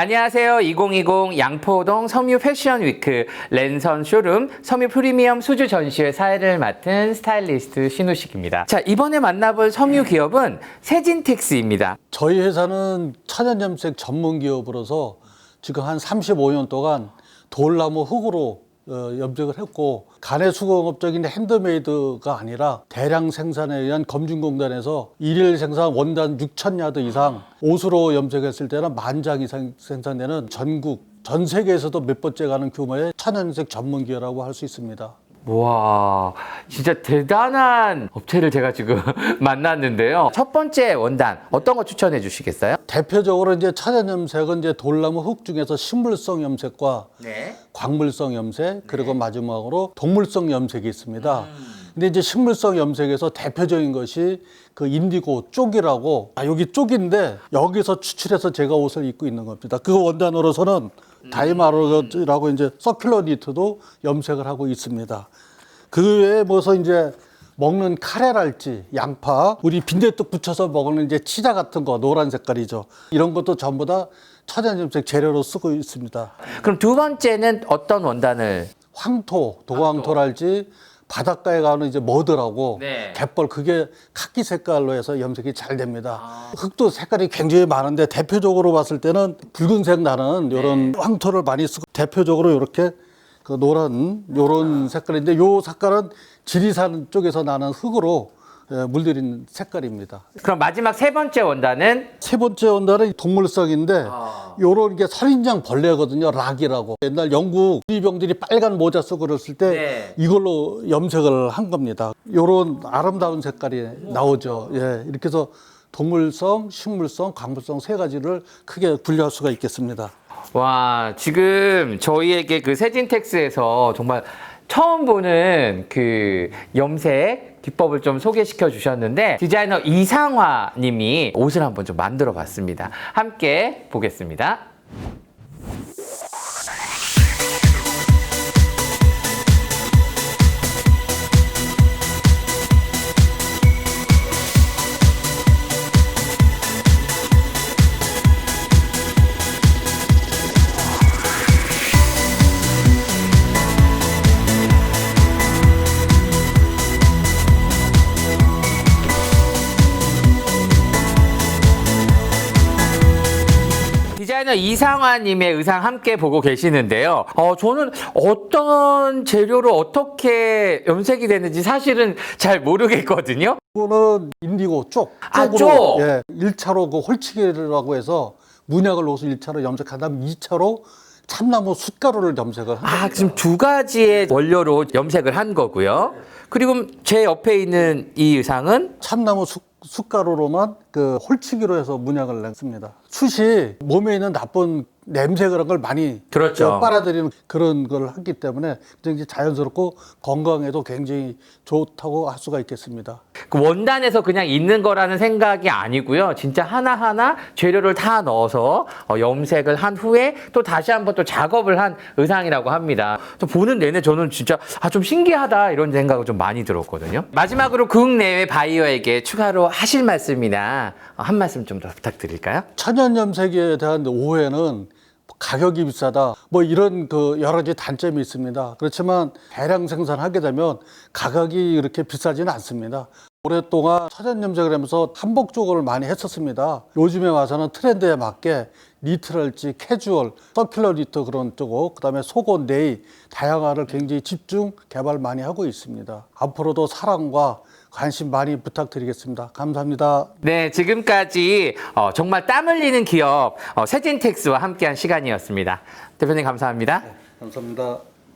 안녕하세요. 2020 양포동 섬유 패션 위크 랜선 쇼룸 섬유 프리미엄 수주 전시회 사회를 맡은 스타일리스트 신우식입니다. 자, 이번에 만나볼 섬유 기업은 세진텍스입니다. 저희 회사는 천연염색 전문 기업으로서 지금 한 35년 동안 돌나무 흙으로 어, 염색을 했고 간의 수공업적인 핸드메이드가 아니라 대량 생산에 의한 검증공단에서 일일 생산 원단 6천 야드 이상 옷으로 염색했을 때는 만 장 이상 생산되는 전국 전 세계에서도 몇 번째 가는 규모의 천연색 전문 기업이라고 할 수 있습니다. 와, 진짜 대단한 업체를 제가 지금 만났는데요. 첫 번째 원단 어떤 거 추천해 주시겠어요? 대표적으로 이제 천연염색은 이제 돌나무 흙 중에서 식물성 염색과 네. 광물성 염색 그리고 마지막으로 동물성 염색이 있습니다. 근데 이제 식물성 염색에서 대표적인 것이 그 인디고 쪽이라고 아 여기 쪽인데 여기서 추출해서 제가 옷을 입고 있는 겁니다. 그 원단으로서는 다이마로라고 이제 서큘러 니트도 염색을 하고 있습니다. 그 외에 뭐서 이제 먹는 카레랄지 양파 우리 빈대떡 붙여서 먹는 이제 치자 같은 거 노란 색깔이죠. 이런 것도 전부 다 천연염색 재료로 쓰고 있습니다. 그럼 두 번째는 어떤 원단을? 황토, 도황토랄지 바닷가에 가는 이제 머드라고 네. 갯벌 그게 카키 색깔로 해서 염색이 잘 됩니다. 흙도 색깔이 굉장히 많은데 대표적으로 봤을 때는 붉은색 나는 이런 황토를 많이 쓰고 대표적으로 이렇게 그 노란 요런 색깔인데 요 색깔은 지리산 쪽에서 나는 흙으로 예, 물들인 색깔입니다. 그럼 마지막 세 번째 원단은 세 번째 원단은 동물성인데 요런 게 선인장 벌레거든요. 락이라고. 옛날 영국 유리병들이 빨간 모자 쓰고 그랬을 때 네. 이걸로 염색을 한 겁니다. 요런 아름다운 색깔이 나오죠. 예. 이렇게 해서 동물성, 식물성, 광물성 세 가지를 크게 분류할 수가 있겠습니다. 와, 지금 저희에게 그 세진텍스에서 정말 처음 보는 그 염색 기법을 좀 소개시켜 주셨는데 디자이너 이상화 님이 옷을 한번 좀 만들어 봤습니다. 함께 보겠습니다. 디자이너 이상화님의 의상 함께 보고 계시는데요. 어, 저는 어떤 재료로 어떻게 염색이 되는지 사실은 잘 모르겠거든요. 이거는 인디고 쪽. 아, 쪽으로 쪽. 예. 1차로 그 홀치기라고 해서 문약을 옷을 1차로 염색한 다음 2차로 참나무 숯가루를 염색을 한 아, 지금 두 가지의 원료로 염색을 한 거고요. 그리고 제 옆에 있는 이 의상은 참나무 숯, 숯가루로만 그 홀치기로 해서 문양을 냈습니다. 숯이 몸에 있는 나쁜 냄새 그런 걸 많이 그렇죠. 빨아들이는 그런 걸 하기 때문에 굉장히 자연스럽고 건강에도 굉장히 좋다고 할 수가 있겠습니다. 그 원단에서 그냥 있는 거라는 생각이 아니고요. 진짜 하나하나 재료를 다 넣어서 어, 염색을 한 후에 또 다시 한번 또 작업을 한 의상이라고 합니다. 또 보는 내내 저는 진짜 아, 좀 신기하다 이런 생각을 좀 많이 들었거든요. 마지막으로 국내외 바이어에게 추가로 하실 말씀이나 어, 한 말씀 좀 더 부탁드릴까요? 천연 염색에 대한 오해는 가격이 비싸다. 뭐 이런 그 여러 가지 단점이 있습니다. 그렇지만 대량 생산하게 되면 가격이 이렇게 비싸지는 않습니다. 오랫동안 천연 염색을 하면서 한복 쪽을 많이 했었습니다. 요즘에 와서는 트렌드에 맞게 니트랄지 캐주얼, 서큘러 니트 그런 쪽고 그다음에 속옷, 네이 다양화를 굉장히 집중 개발 많이 하고 있습니다. 앞으로도 사랑과 관심 많이 부탁드리겠습니다. 감사합니다. 네, 지금까지 어, 정말 땀 흘리는 기업 어, 세진텍스와 함께한 시간이었습니다. 대표님 감사합니다. 감사합니다.